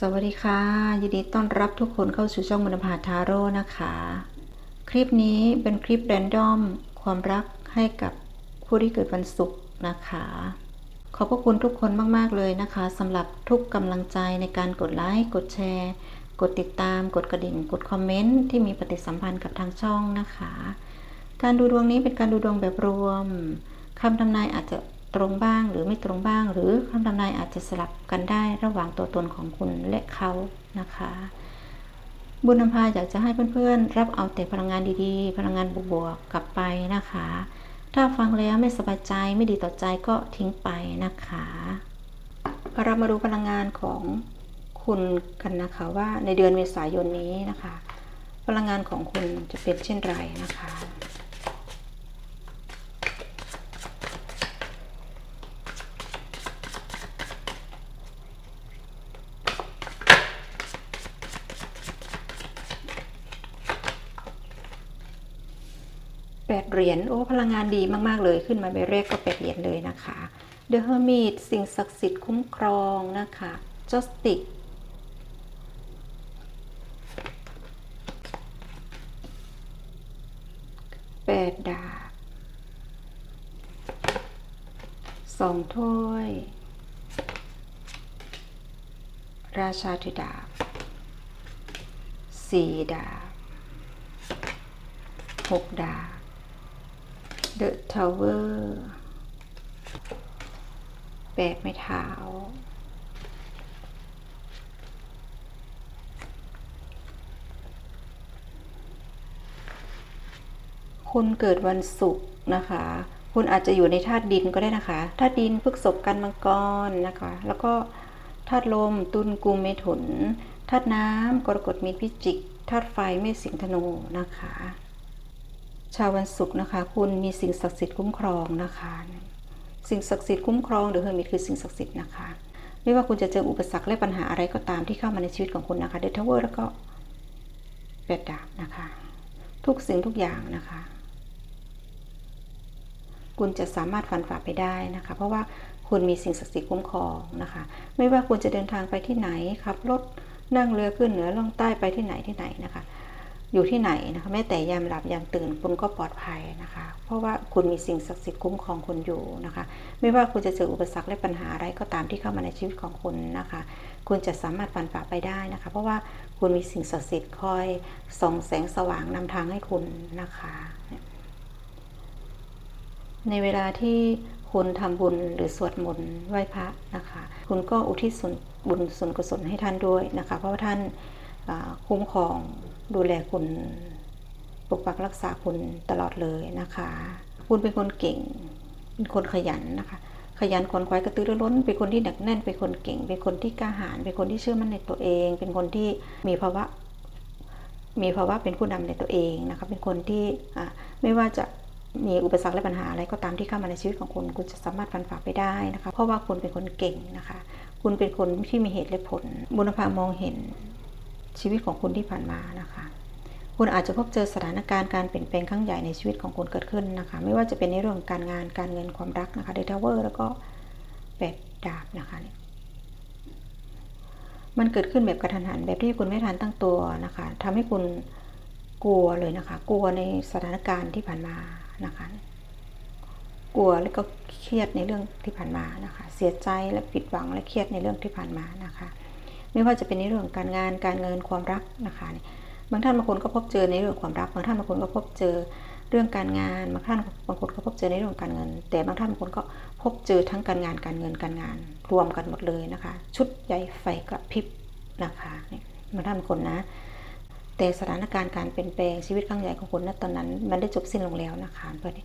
สวัสดีค่ะ ยินดีต้อนรับทุกคนเข้าสู่ช่องมนภาทาโร่นะคะ คลิปนี้เป็นคลิปแรนดอมความรักให้กับผู้ที่เกิดวันศุกร์นะคะ ขอบพระคุณทุกคนมากๆเลยนะคะสำหรับทุกกำลังใจในการกดไลค์กดแชร์ กดติดตาม กดกระดิ่ง กดคอมเมนต์ที่มีปฏิสัมพันธ์กับทางช่องนะคะ การดูดวงนี้เป็นการดูดวงแบบรวมคำทำนายอาจจะ ตรงบ้างหรือไม่ตรงบ้าง หรือคำทำนายอาจจะสลับกันได้ระหว่างตัวตนของคุณและเขานะคะ บุญนำพาอยากจะให้เพื่อนๆ รับเอาแต่พลังงานดีๆ พลังงานบวกๆกลับไปนะคะ ถ้าฟังแล้วไม่สบายใจไม่ดีต่อใจก็ทิ้งไปนะคะเรามาดูพลังงานของคุณกันนะคะว่าในเดือนเมษายนนี้นะคะ พลังงานของคุณจะเป็นเช่นไรนะคะ แปดเหรียญ โอ้พลังงานดีมาก ๆ เลยขึ้นมาใบแรกก็แปดเหรียญเลยนะคะ The Hermit สิ่งศักดิ์สิทธิ์คุ้มครองนะคะ Justice แปดดาบสองถ้วย ราชาธิดาบสี่ดาบหกดาบ The Tower แปดไม้เท้า คุณเกิดวันศุกร์นะคะ คุณอาจจะอยู่ในธาตุดินก็ได้นะคะ ธาตุดินพฤกษบกันมังกรนะคะ แล้วก็ธาตุลมตุลกุมเมถุน ธาตุน้ำกรกฎมีพิจิก ธาตุไฟเมษสิงธนูนะคะ ชาววันศุกร์นะคะ คุณมีสิ่งศักดิ์สิทธิ์คุ้มครองนะคะ สิ่งศักดิ์สิทธิ์คุ้มครองหรือเฮอร์มิตคือสิ่งศักดิ์สิทธิ์นะคะ ไม่ว่าคุณจะเจออุปสรรคและปัญหาอะไรก็ตามที่เข้ามาในชีวิตของคุณนะคะเดทเวอร์แล้วก็แปดดาบนะคะ ทุกสิ่งทุกอย่างนะคะ คุณจะสามารถฟันฝ่าไปได้นะคะ เพราะว่าคุณมีสิ่งศักดิ์สิทธิ์คุ้มครองนะคะ ไม่ว่าคุณจะเดินทางไปที่ไหนขับรถนั่งเรือขึ้นเหนือล่องใต้ไปที่ไหนที่ไหนนะคะ อยู่ที่ไหนนะคะแม้แต่ยามหลับยามตื่นคุณก็ปลอดภัยนะคะ เพราะว่าคุณมีสิ่งศักดิ์สิทธิ์คุ้มครองคุณอยู่นะคะ ไม่ว่าคุณจะเจออุปสรรคและปัญหาอะไรก็ตามที่เข้ามาในชีวิตของคุณนะคะ คุณจะสามารถฟันฝ่าไปได้นะคะ เพราะว่าคุณมีสิ่งศักดิ์สิทธิ์คอยส่องแสงสว่างนำทางให้คุณนะคะ ในเวลาที่คุณทำบุญหรือสวดมนต์ไหว้พระนะคะ คุณก็อุทิศส่วนบุญส่วนกุศลให้ท่านด้วยนะคะ เพราะว่าท่านคุ้มครอง ดูแลคุณปกปักรักษาคุณตลอดเลยนะคะ คุณเป็นคนเก่ง เป็นคนขยันนะคะ ขยันคนควายกระตือรือร้น เป็นคนที่หนักแน่น เป็นคนเก่ง เป็นคนที่กล้าหาญ เป็นคนที่เชื่อมั่นในตัวเอง เป็นคนที่มีภาวะ มีภาวะเป็นผู้นำในตัวเองนะคะ เป็นคนที่ไม่ว่าจะมีอุปสรรคและปัญหาอะไรก็ตามที่เข้ามาในชีวิตของคุณ คุณจะสามารถฟันฝ่าไปได้นะคะ เพราะว่าคุณเป็นคนเก่งนะคะ คุณเป็นคนที่มีเหตุและผล บุญพามองเห็น ชีวิตของคุณที่ผ่านมานะคะ คุณอาจจะพบเจอสถานการณ์การเปลี่ยนแปลงครั้งใหญ่ในชีวิตของคุณเกิดขึ้นนะคะ ไม่ว่าจะเป็นในเรื่องการงานการเงินความรักนะคะเดทาวเวอร์แล้วก็แปดดาบนะคะมันเกิดขึ้นแบบกระทันหันแบบที่คุณไม่ทันตั้งตัวนะคะทำให้คุณกลัวเลยนะคะ กลัวในสถานการณ์ที่ผ่านมานะคะ กลัวแล้วก็เครียดในเรื่องที่ผ่านมานะคะ เสียใจและผิดหวังและเครียดในเรื่องที่ผ่านมานะคะ ไม่ว่าจะเป็นในเรื่องการงานการเงินความรักนะคะบางท่านบางคนก็พบเจอในเรื่องความรัก บางท่านบางคนก็พบเจอเรื่องการงานบางท่านบางคนก็พบเจอในเรื่องการเงิน แต่บางท่านบางคนก็พบเจอทั้งการงานการเงินการงาน รวมกันหมดเลยนะคะ ชุดใหญ่ไฟกระพริบนะคะบางท่านบางคนนะ แต่สถานการณ์การเปลี่ยนแปลงชีวิตครั้งใหญ่ของคุณณตอนนั้น มันได้จบสิ้นลงแล้วนะคะเพื่อน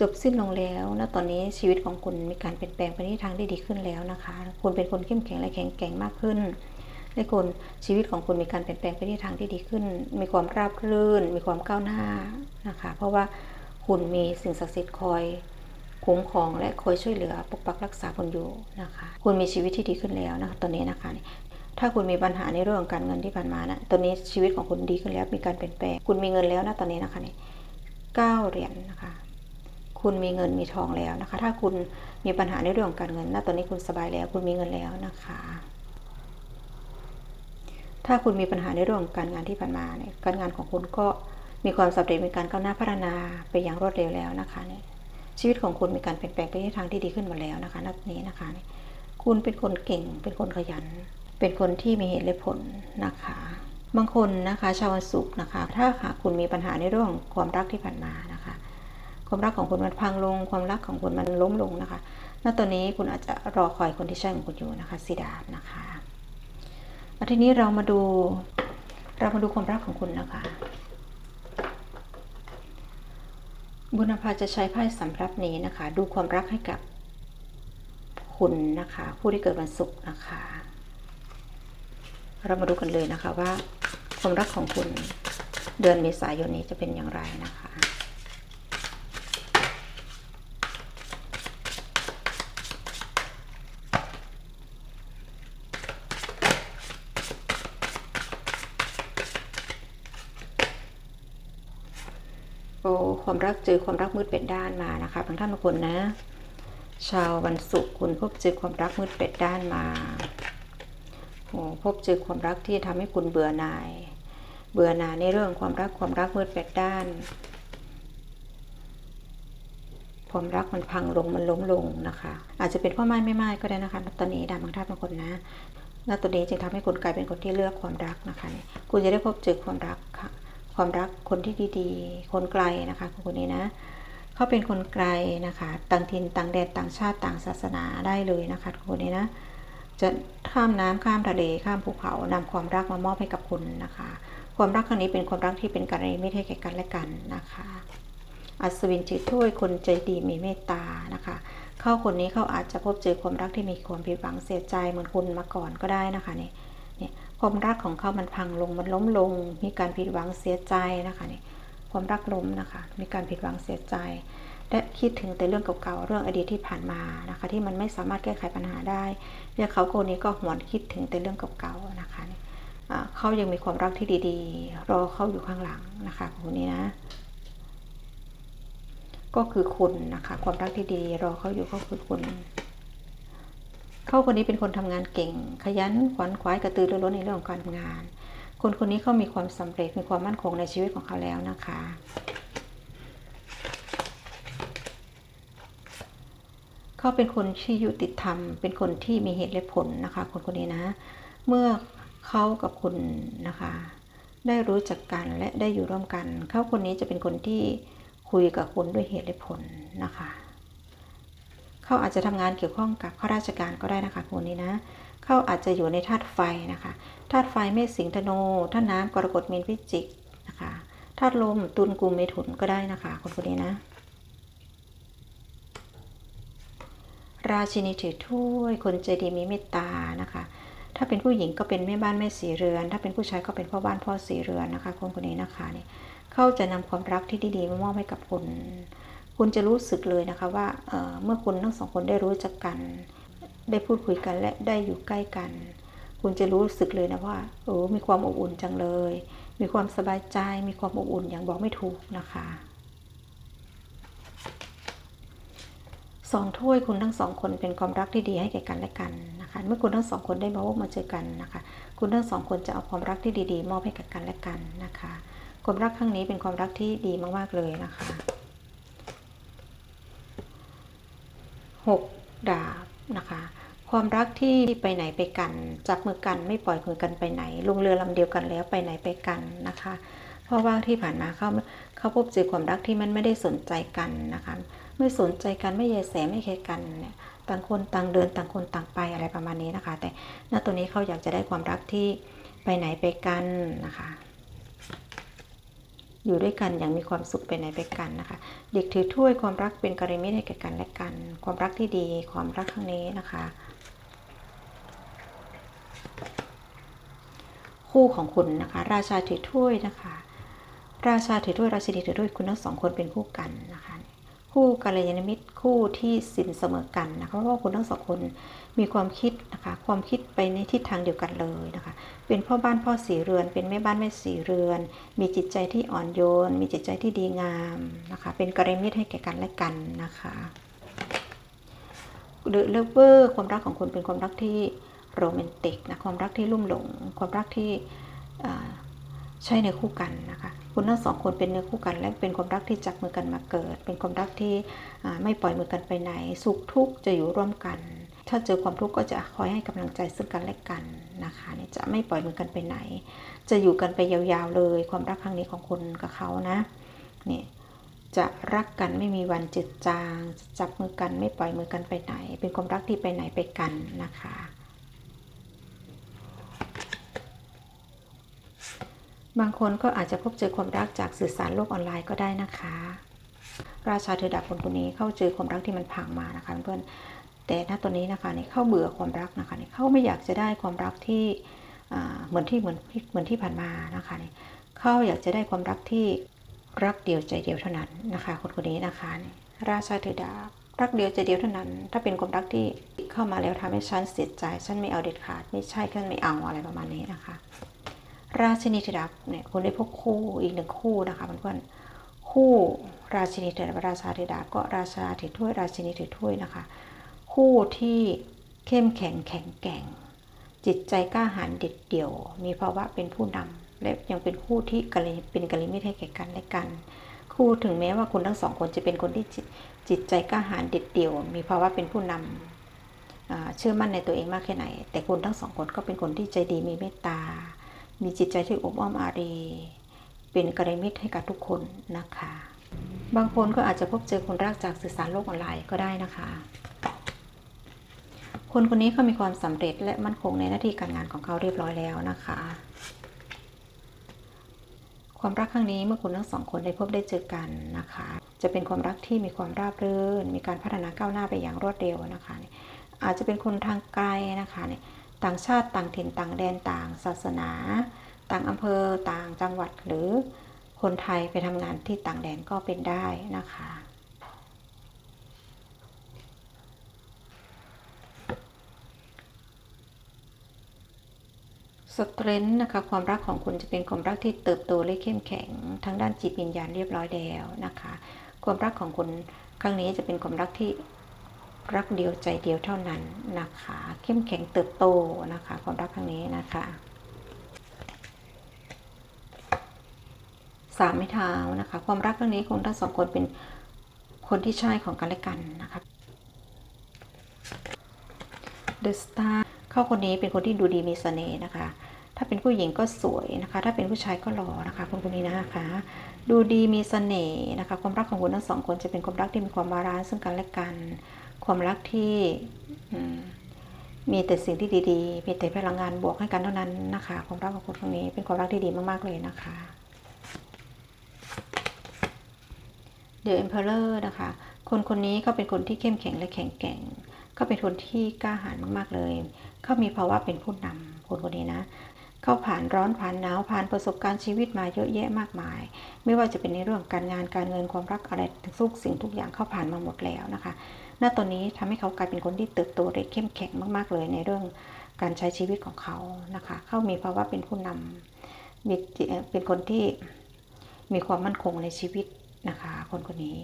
จบสิ้นลงแล้วณตอนนี้ชีวิตของคุณมีการเปลี่ยนแปลงไปในทางที่ดีขึ้นแล้วนะคะ คุณเป็นคนเข้มแข็งและแข็งแกร่งมากขึ้น ในคนชีวิตของคุณมีการเปลี่ยนแปลงไปในทางที่ดีขึ้น มีความราบรื่น มีความก้าวหน้านะคะ เพราะว่าคุณมีสิ่งศักดิ์สิทธิ์คอยคุ้มครองและคอยช่วยเหลือปกปักรักษาคุณอยู่นะคะ คุณมีชีวิตที่ดีขึ้นแล้วนะคะตอนนี้นะคะ ถ้าคุณมีปัญหาในเรื่องการเงินที่ผ่านมานะตอนนี้ชีวิตของคุณดีขึ้นแล้ว มีการเปลี่ยนแปลง คุณมีเงินแล้วนะตอนนี้นะคะเนี่เก้าเหรียญนนะคะคุณมีเงินมีทองแล้วนะคะ ถ้าคุณมีปัญหาในเรื่องการเงินนะตอนนี้คุณสบายแล้ว คุณมีเงินแล้วนะคะ ถ้าคุณมีปัญหาในเรื่องของการงานที่ผ่านมาเนี่ยการงานของคุณก็มีความสำเร็จมีการก้าวหน้าพัฒนาไปอย่างรวดเร็วแล้วนะคะเนี่ยชีวิตของคุณมีการเปลี่ยนแปลงไปในทางที่ดีขึ้นมาแล้วนะคะนัดนี้นะคะเนี่ยคุณเป็นคนเก่ง เป็นคนขยัน เป็นคนที่มีเหตุและผลนะคะ บางคนนะคะชาววันศุกร์นะคะ ถ้าหากคุณมีปัญหาในเรื่องของความรักที่ผ่านมานะคะ ความรักของคุณมันพังลง ความรักของคุณมันล้มลงนะคะณตอนนี้คุณอาจจะรอคอยคนที่ใช่ของคุณอยู่นะคะสีดาบนะคะ ทีนี้เรามาดู เรามาดูความรักของคุณนะคะบุญภาจะใช้ไพ่สำรับนี้นะคะ ดูความรักให้กับคุณนะคะ ผู้ที่เกิดวันศุกร์นะคะ เรามาดูกันเลยนะคะว่า ความรักของคุณเดือนเมษายนนี้จะเป็นอย่างไรนะคะ ความรักเจอความรักมืดเป็นด้านมานะคะบางท่านบางคนนะ ชาววันศุกร์คุณพบเจอความรักมืดเป็ดด้านมาโอ้พบเจอความรักที่ทำให้คุณเบื่อหน่าย เบื่อหน่ายในเรื่องความรักความรักมืดเป็ดด้าน ความรักมันพังลงมันล้มลงนะคะ อาจจะเป็นพ่อไม้ไม่ไม้ก็ได้นะคะตอนนี้ดาบางท่านบางคนนะณตัวนี้จึงทำให้คุณกลายเป็นคนที่เลือกความรักนะคะ คุณจะได้พบเจอความรัก ความรักคนที่ดีๆ คนไกลนะคะคนนี้นะเขาเป็นคนไกลนะคะ ต่างถิ่นต่างแดนต่างชาติต่างศาสนาได้เลยนะคะคนนี้นะจะข้ามน้ำข้ามทะเลข้ามภูเขานำความรักมามอบให้กับคุณนะคะ ความรักครั้งนี้เป็นความรักที่เป็นการไม่ให้แก่กันและกันนะคะ อัศวินจิตถ้วยคนใจดีมีเมตตานะคะ เข้าคนนี้เขาอาจจะพบเจอความรักที่มีความผิดหวังเสียใจเหมือนคุณมาก่อนก็ได้นะคะเนี่ยเนี่ย ความรักของเขามันพังลงมันล้มลง มีการผิดหวังเสียใจนะคะนี่ความรักล้มนะคะ มีการผิดหวังเสียใจ และคิดถึงแต่เรื่องเก่าๆเรื่องอดีตที่ผ่านมานะคะ ที่มันไม่สามารถแก้ไขปัญหาได้เนี่ยเขาคนนี้ก็หวนคิดถึงแต่เรื่องเก่าๆนะคะเนี่ยเขายังมีความรักที่ดีๆ รอเขาอยู่ข้างหลังนะคะคนนี้นะ ก็คือคุณนะคะ ความรักที่ดีรอเขาอยู่ก็คือคุณ เขาคนนี้เป็นคนทำงานเก่ง ขยันขวัญขวายกระตือรือร้นในเรื่องของการทำงาน คนคนนี้เขามีความสำเร็จมีความมั่นคงในชีวิตของเขาแล้วนะคะ เขาเป็นคนที่ยุติธรรม เป็นคนที่มีเหตุและผลนะคะ คนคนนี้นะ เมื่อเขากับคุณนะคะ ได้รู้จักกันและได้อยู่ร่วมกัน เขาคนนี้จะเป็นคนที่คุยกับคุณด้วยเหตุและผลนะคะ เขาอาจจะทำงานเกี่ยวข้องกับข้าราชการก็ได้นะคะคนนี้นะเขาอาจจะอยู่ในธาตุไฟนะคะธาตุไฟเมษสิงห์ธนูธาตุน้ำกรกฎมีนพิจิกนะคะธาตุลมตุลกุมเมถุนก็ได้นะคะคนคนนี้นะ ราชินีถือถ้วยคนใจดีมีเมตตานะคะถ้าเป็นผู้หญิงก็เป็นแม่บ้านแม่สีเรือน ถ้าเป็นผู้ชายก็เป็นพ่อบ้านพ่อสีเรือนนะคะ คนคนนี้นะคะเนี่ยเขาจะนำความรักที่ดีๆมามอบให้กับคุณ คุณจะรู้สึกเลยนะคะว่าเเมื่อคุณทั้งสองคนได้รู้จักกัน ได้พูดคุยกันและได้อยู่ใกล้กัน คุณจะรู้สึกเลยนะว่าโอ้มีความอบอุ่นจังเลย มีความสบายใจ มีความอบอุ่นอย่างบอกไม่ถูกนะคะสองถ้วยคุณทั้งสองคนเป็นความรักที่ดีให้แก่กันและกันนะคะ เมื่อคุณทั้งสองคนได้มาพบมาเจอกันนะคะ คุณทั้งสองคนจะเอาความรักที่ดีๆ มอบให้กับกันและกันนะคะ ความรักครั้งนี้เป็นความรักที่ดีมากๆเลยนะคะ หกดาบนะคะ ความรักที่ไปไหนไปกัน จับมือกันไม่ปล่อยมือกันไปไหน ลงเรือลำเดียวกันแล้วไปไหนไปกันนะคะ เพราะว่าที่ผ่านมาเขาเขาพบเจอความรักที่มันไม่ได้สนใจกันนะคะ ไม่สนใจกันไม่แยแสไม่แคร์กันเนี่ยต่างคนต่างเดินต่างคนต่างไปอะไรประมาณนี้นะคะ แต่ณตัวนี้เขาอยากจะได้ความรักที่ไปไหนไปกันนะคะ อยู่ด้วยกันอย่างมีความสุขไปไหนไปกันนะคะ เด็กถือถ้วยความรักเป็นกรณีให้แก่กันและกัน ความรักที่ดีความรักครั้งนี้นะคะ คู่ของคุณนะคะ ราชาถือถ้วยนะคะ ราชาถือถ้วยราชินีถือถ้วยคุณทั้งสองคนเป็นคู่กันนะคะ คู่กัลยาณมิตรคู่ที่สินเสมอกันนะคะเพราะว่าคุณทั้งสองคน มีความคิดนะคะความคิดไปในทิศทางเดียวกันเลยนะคะ เป็นพ่อบ้านพ่อสีเรือน เป็นแม่บ้านแม่สีเรือน มีจิตใจที่อ่อนโยน มีจิตใจที่ดีงามนะคะ เป็นกัลยาณมิตรให้แก่กันและกันนะคะเดอเลิฟเวอร์ความรักของคุณเป็นความรักที่โรแมนติกนะความรักที่ลุ่มหลง ความรักที่ใช่ในคู่กันนะคะคุณทั้งสองคนเป็นเนื้อคู่กัน และเป็นความรักที่จับมือกันมาเกิด เป็นความรักที่ไม่ปล่อยมือกันไปไหน สุขทุกข์จะอยู่ร่วมกัน ถ้าเจอความทุกข์ก็จะคอยให้กำลังใจซึ่งกันและกันนะคะเนี่ยจะไม่ปล่อยมือกันไปไหน จะอยู่กันไปยาวๆเลย ความรักครั้งนี้ของคุณกับเขานะนี่จะรักกันไม่มีวันจืดจางจ,จับมือกันไม่ปล่อยมือกันไปไหน เป็นความรักที่ไปไหนไปกันนะคะบางคนก็อาจจะพบเจอความรักจากสื่อสารโลกออนไลน์ก็ได้นะคะ ราชาเธอดาบคนคนนี้เข้าเจอความรักที่มันพังมานะคะเพื่อน แต่ณตอนนี้นะคะเนี่ยเข้าเบื่อความรักนะคะเนี่ยเข้าไม่อยากจะได้ความรักที่เหมือนที่เหมือนเหมือนที่ผ่านมานะคะเนี่ยเข้าอยากจะได้ความรักที่รักเดียวใจเดียวเท่านั้นนะคะ คนคนนี้นะคะนี่ราชาธอดาบรักเดียวใจเดียวเท่านั้น ถ้าเป็นความรักที่เข้ามาแล้วทำให้ฉันเสียใจฉันไม่เอาเด็ดขาด ไม่ใช่ฉันไม่เอาอะไรประมาณนี้นะคะ ราชินีธอดาบเนี่ยคุณได้พบคู่อีกหนึ่งคู่นะคะเพื่อนๆคู่ราชินีเธอดาบราชาธอดาบก็ราชาถือถ้วยราชินีถือถ้วยนะคะ คู่ที่เข้มแข็งแข็งแกร่ง จิตใจกล้าหาญเด็ดเดี่ยว มีภาวะเป็นผู้นำและยังเป็นคู่ที่กลเป็นกัลยาณมิตรให้แก่กันและกัน คู่ถึงแม้ว่าคุณทั้งสองคนจะเป็นคนที่จิตใจกล้าหาญเด็ดเดี่ยว มีภาวะเป็นผู้นำเชื่อมั่นในตัวเองมากแค่ไหน แต่คุณทั้งสองคนก็เป็นคนที่ใจดีมีเมตตา มีจิตใจที่อบอ้อมอารี เป็นกัลยาณมิตรให้กับทุกคนนะคะ บางคนก็อาจจะพบเจอคนรักจากสื่อสารโลกออนไลน์ก็ได้นะคะ คนคนนี้เขามีความสำเร็จและมั่นคงในหน้าที่การงานของเขาเรียบร้อยแล้วนะคะ ความรักครั้งนี้เมื่อคุณทั้งสองคนได้พบได้เจอกันนะคะ จะเป็นความรักที่มีความราบรื่น มีการพัฒนาก้าวหน้าไปอย่างรวดเร็วนะคะ อาจจะเป็นคนทางไกลนะคะเนี่ยต่างชาติต่างถิ่นต่างแดนต่างศาสนา ต่างอำเภอต่างจังหวัดหรือคนไทยไปทำงานที่ต่างแดนก็เป็นได้นะคะ สเตรนท์นะคะความรักของคุณจะเป็นความรักที่เติบโตและเข้มแข็งทั้งด้านจิตวิญญาณเรียบร้อยแล้วนะคะ ความรักของคุณครั้งนี้จะเป็นความรักที่รักเดียวใจเดียวเท่านั้นนะคะ เข้มแข็งเติบโตนะคะ ความรักครั้งนี้นะคะสามไม้เท้านะคะ ความรักครั้งนี้คุณทั้งสองคนเป็นคนที่ใช่ของกันและกันนะคะเดอะสตาร์เข้าคนนี้เป็นคนที่ดูดีมีเสน่ห์นะคะ ถ้าเป็นผู้หญิงก็สวยนะคะ ถ้าเป็นผู้ชายก็หล่อนะคะคนคนนี้นะคะ ดูดีมีเสน่ห์นะคะ ความรักของคุณทั้งสองคนจะเป็นความรักที่มีความบาลานซ์ซึ่งกันและกัน ความรักที่มีแต่สิ่งที่ดีๆมีแต่พลังงานบวกให้กันเท่านั้นนะคะ ความรักของคุณครั้งนี้เป็นความรักที่ดีมากๆเลยนะคะ The Emperor นะคะ คนคนนี้ก็เป็นคนที่เข้มแข็งและแข็งแกร่ง ก็เป็นคนที่กล้าหาญมากๆเลย เขามีภาวะเป็นผู้นำคนคนนี้นะ เขาผ่านร้อนผ่านหนาวผ่านประสบการณ์ชีวิตมาเยอะแยะมากมาย ไม่ว่าจะเป็นในเรื่องการงานการเงินความรักอะไรทุกสิ่งทุกอย่างเขาผ่านมาหมดแล้วนะคะ ณตอนนี้ทำให้เขากลายเป็นคนที่เติบโตได้เข้มแข็งมากๆเลยในเรื่องการใช้ชีวิตของเขานะคะ เขามีภาวะเป็นผู้นำมีเป็นคนที่มีความมั่นคงในชีวิตนะคะ คนคนนี้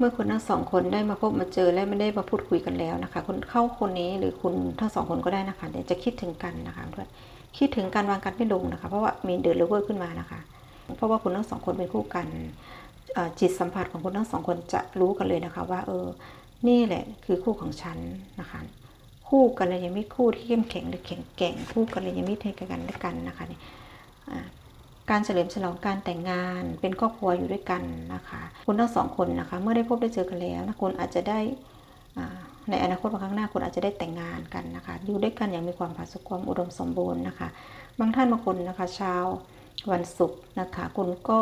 เมื่อคุณทั้งสองคนได้มาพบมาเจอและไม่ได้มาพูดคุยกันแล้วนะคะ คนเข้าคนนี้หรือคุณทั้งสองคนก็ได้นะคะเดี๋ยวจะคิดถึงกันนะคะด้วยคิดถึงการวางกันไม่ลงนะคะ เพราะว่ามีเดือดเลเวอร์ขึ้นมานะคะ เพราะว่าคุณทั้งสองคนเป็นคู่กันจิตสัมผัสของคุณทั้งสองคนจะรู้กันเลยนะคะ ว่าเออนี่แหละคือคู่ของฉันนะคะ คู่กันเลยยังไม่คู่ที่เข้มแข็งหรือแข็งแกร่งคู่กันเลยยังไม่ให้กันและกันนะคะเนี่ย การเฉลิมฉลองการแต่งงานเป็นครอบครัวอยู่ด้วยกันนะคะคุณทั้งสองคนนะคะเมื่อได้พบได้เจอกันแล้วนะคุณอาจจะได้ในอนาคตวันข้างหน้าคุณอาจจะได้แต่งงานกันนะคะ อยู่ด้วยกันอย่างมีความผาสุกความอุดมสมบูรณ์นะคะ บางท่านบางคนนะคะชาววันศุกร์นะคะ คุณก็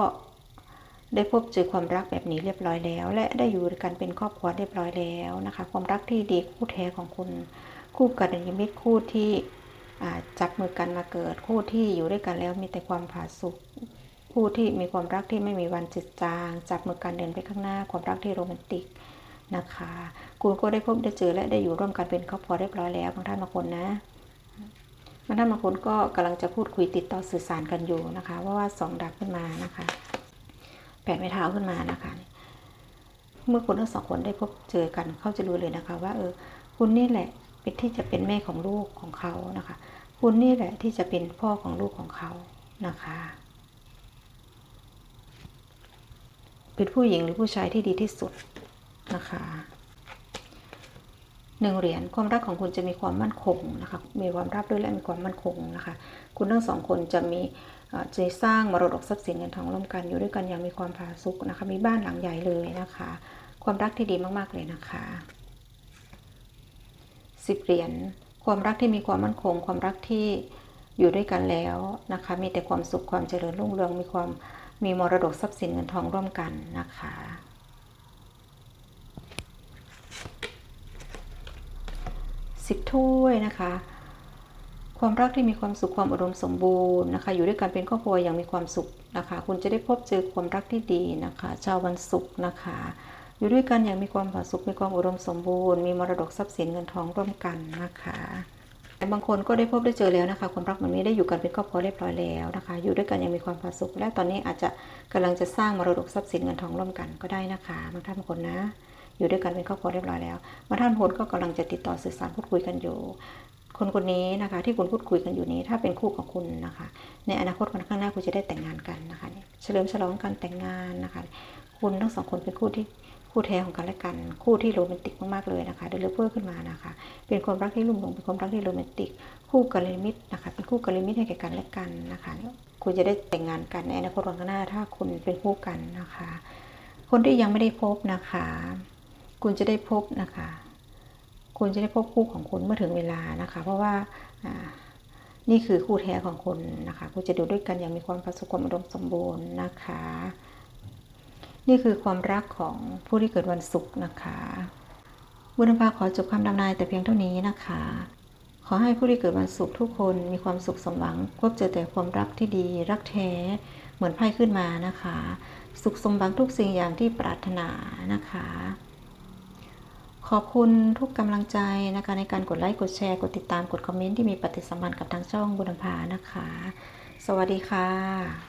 ได้พบเจอความรักแบบนี้เรียบร้อยแล้ว และได้อยู่ด้วยกันเป็นครอบครัวเรียบร้อยแล้วนะคะ ความรักที่ดีคู่แท้ของคุณคู่กัลยาณมิตรคู่ที่ จับมือกันมาเกิด คู่ที่อยู่ด้วยกันแล้วมีแต่ความผาสุกคู่ที่มีความรักที่ไม่มีวันจิตจาง จับมือกันเดินไปข้างหน้า ความรักที่โรแมนติกนะคะ คุณก็ได้พบได้เจอและได้อยู่ร่วมกันเป็นครอบครัวเรียบร้อยแล้วบางท่านบางคนนะบางท่านบางคนก็กำลังจะพูดคุยติดต่อสื่อสารกันอยู่นะคะว่าว่าสองดับขึ้นมานะคะแปดไม้เท้าขึ้นมานะคะ เมื่อคุณทั้งสองคนได้พบเจอกันเขาจะรู้เลยนะคะ ว่าเออคุณนี่แหละ เป็นที่จะเป็นแม่ของลูกของเขานะคะ คุณนี่แหละที่จะเป็นพ่อของลูกของเขานะคะ เป็นผู้หญิงหรือผู้ชายที่ดีที่สุดนะคะหนึ่งเหรียญความรักของคุณจะมีความมั่นคงนะคะมีความรับด้วยและมีความมั่นคงนะคะ คุณทั้งสองคนจะมีจะสร้างมรดกทรัพย์สินเงินทองร่วมกันอยู่ด้วยกันอย่างมีความผาสุกนะคะ มีบ้านหลังใหญ่เลยนะคะ ความรักที่ดีมากๆเลยนะคะ สิบเหรียญความรักที่มีความมั่นคง ความรักที่อยู่ด้วยกันแล้วนะคะ มีแต่ความสุขความเจริญรุ่งเรืองมีความมีมรดกทรัพย์สินเงินทองร่วมกันนะคะ สิบถ้วยนะคะ ความรักที่มีความสุขความอุดมสมบูรณ์นะคะ อยู่ด้วยกันเป็นครอบครัวอย่างมีความสุขนะคะ คุณจะได้พบเจอความรักที่ดีนะคะชาววันศุกร์นะคะ อยู่ด้วยกันอย่างมีความผาสุขมีความอุดมสมบูรณ์ มีมรดกทรัพย์สินเงินทองร่วมกันนะคะแต่บางคนก็ได้พบได้เจอแล้วนะคะความรักมันนี้ได้อยู่กันเป็นครอบครัวเรียบร้อยแล้วนะคะ อยู่ด้วยกันอย่างมีความผาสุขและตอนนี้อาจจะกำลังจะสร้างมรดกทรัพย์สินเงินทองร่วมกันก็ได้นะคะบางท่านบางคนนะ อยู่ด้วยกันเป็นครอบครัวเรียบร้อยแล้วบางท่านคนก็กำลังจะติดต่อสื่อสารพูดคุยกันอยู่ คนคนนี้นะคะที่คุณพูดคุยกันอยู่นี้ถ้าเป็นคู่ของคุณนะคะ ในอนาคตวันข้างหน้าคุณจะได้แต่งงานกันนะคะเฉลิมฉลองการแต่งงานนะคะ คุณทั้งสองคนเป็นคู่ที่ คู่แท้ของกันและกัน คู่ที่โรแมนติกมากๆเลยนะคะเดลิเวอร์ขึ้นมานะคะ เป็นความรักที่ลุ่มหลงเป็นความรักที่โรแมนติก คู่กัลยาณมิตรนะคะ เป็นคู่กัลยาณมิตรให้แก่กันและกันนะคะ คุณจะได้แต่งงานกันในอนาคตวันข้างหน้าถ้าคุณเป็นคู่กันนะคะ คนที่ยังไม่ได้พบนะคะ คุณจะได้พบนะคะ คุณจะได้พบคู่ของคุณเมื่อถึงเวลานะคะ เพราะว่านี่คือคู่แท้ของคุณนะคะ คุณจะดูด้วยกันอย่างมีความประสบความอุดมสมบูรณ์นะคะ นี่คือความรักของผู้ที่เกิดวันศุกร์นะคะบุญพาขอจบคำดำนายแต่เพียงเท่านี้นะคะ ขอให้ผู้ที่เกิดวันศุกร์ทุกคนมีความสุขสมหวัง พบเจอแต่ความรักที่ดี รักแท้เหมือนไพ่ขึ้นมานะคะ สุขสมหวังทุกสิ่งอย่างที่ปรารถนานะคะ ขอบคุณทุกกำลังใจนะคะในการกดไลค์กดแชร์กดติดตามกดคอมเมนต์ที่มีปฏิสัมพันธ์กับทางช่องบุญพานะคะ สวัสดีค่ะ